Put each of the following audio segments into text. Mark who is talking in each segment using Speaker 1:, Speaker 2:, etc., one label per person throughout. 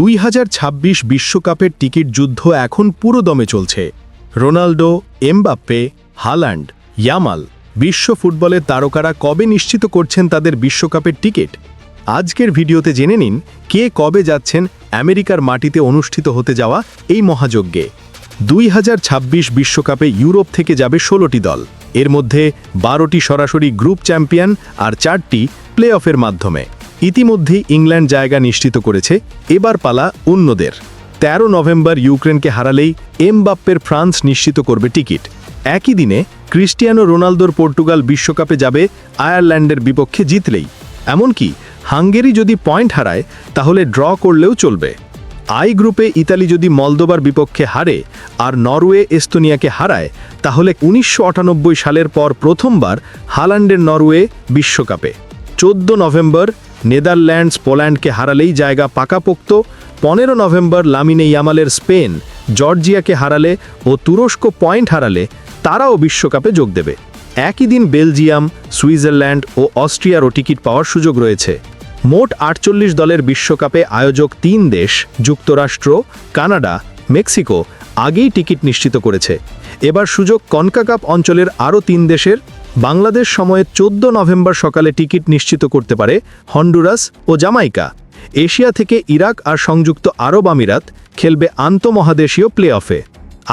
Speaker 1: দুই বিশ্বকাপের টিকিট যুদ্ধ এখন পুরো দমে চলছে। রোনাল্ডো এমবাপ্পে হাল্যান্ড ইয়ামাল বিশ্ব ফুটবলের তারকারা কবে নিশ্চিত করছেন তাদের বিশ্বকাপের টিকিট? আজকের ভিডিওতে জেনে নিন, কে কবে যাচ্ছেন আমেরিকার মাটিতে অনুষ্ঠিত হতে যাওয়া এই মহাযজ্ঞে। দুই বিশ্বকাপে ইউরোপ থেকে যাবে ষোলোটি দল। এর মধ্যে বারোটি সরাসরি গ্রুপ চ্যাম্পিয়ন আর চারটি প্লে অফের মাধ্যমে। ইতিমধ্যেই ইংল্যান্ড জায়গা নিশ্চিত করেছে, এবার পালা অন্যদের। ১৩ নভেম্বর ইউক্রেনকে হারালেই এমবাপ্পের ফ্রান্স নিশ্চিত করবে টিকিট। একই দিনে ক্রিস্টিয়ানো রোনালদোর পর্তুগাল বিশ্বকাপে যাবে আয়ারল্যান্ডের বিপক্ষে জিতলেই। এমনকি হাঙ্গেরি যদি পয়েন্ট হারায়, তাহলে ড্র করলেও চলবে। আই গ্রুপে ইতালি যদি মলদোবার বিপক্ষে হারে আর নরওয়ে এস্তোনিয়াকে হারায়, তাহলে উনিশশো আটানব্বই সালের পর প্রথমবার হালান্ডের নরওয়ে বিশ্বকাপে। চোদ্দ নভেম্বর নেদারল্যান্ডস পোল্যান্ডকে হারালেই জায়গা পাকাপোক্ত। পনেরো নভেম্বর লামিনে ইয়ামালের স্পেন জর্জিয়াকে হারালে ও তুরস্ক পয়েন্ট হারালে তারাও বিশ্বকাপে যোগ দেবে। একই দিন বেলজিয়াম, সুইজারল্যান্ড ও অস্ট্রিয়ারও টিকিট পাওয়ার সুযোগ রয়েছে। মোট আটচল্লিশ দলের বিশ্বকাপে আয়োজক তিন দেশ, যুক্তরাষ্ট্র, কানাডা, মেক্সিকো আগেই টিকিট নিশ্চিত করেছে। এবার সুযোগ কনকাকাপ অঞ্চলের আরও তিন দেশের বাংলাদেশ সময়ে চোদ্দ নভেম্বর সকালে টিকিট নিশ্চিত করতে পারে হন্ডুরাস ও জামাইকা। এশিয়া থেকে ইরাক আর সংযুক্ত আরব আমিরাত খেলবে আন্তমহাদেশীয় প্লে অফে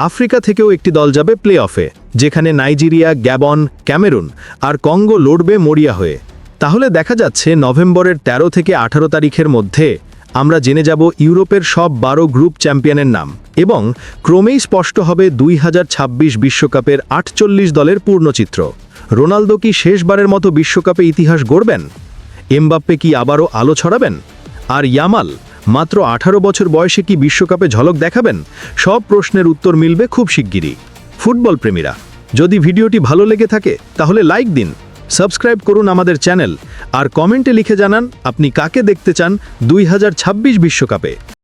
Speaker 1: আফ্রিকা থেকেও একটি দল যাবে প্লে অফে যেখানে নাইজেরিয়া, গ্যাবন, ক্যামেরুন আর কঙ্গো লড়বে মরিয়া হয়ে। তাহলে দেখা যাচ্ছে নভেম্বরের ১৩ থেকে ১৮ তারিখের মধ্যে আমরা জেনে যাব ইউরোপের সব বারো গ্রুপ চ্যাম্পিয়নের নাম এবং ক্রমেই স্পষ্ট হবে দুই বিশ্বকাপের আটচল্লিশ দলের পূর্ণচিত্র। রোনালদো কি শেষবারের মতো বিশ্বকাপে ইতিহাস গড়বেন? এমবাপ্পে কি আবারও আলো ছড়াবেন? আর ইয়ামাল, মাত্র আঠারো বছর বয়সে কি বিশ্বকাপে ঝলক দেখাবেন? সব প্রশ্নের উত্তর মিলবে খুব শিগগিরই। ফুটবল প্রেমীরা, যদি ভিডিওটি ভালো লেগে থাকে, তাহলে লাইক দিন, সাবস্ক্রাইব করুন আমাদের চ্যানেল, আর কমেন্টে লিখে জানান আপনি কাকে দেখতে চান দুই বিশ্বকাপে।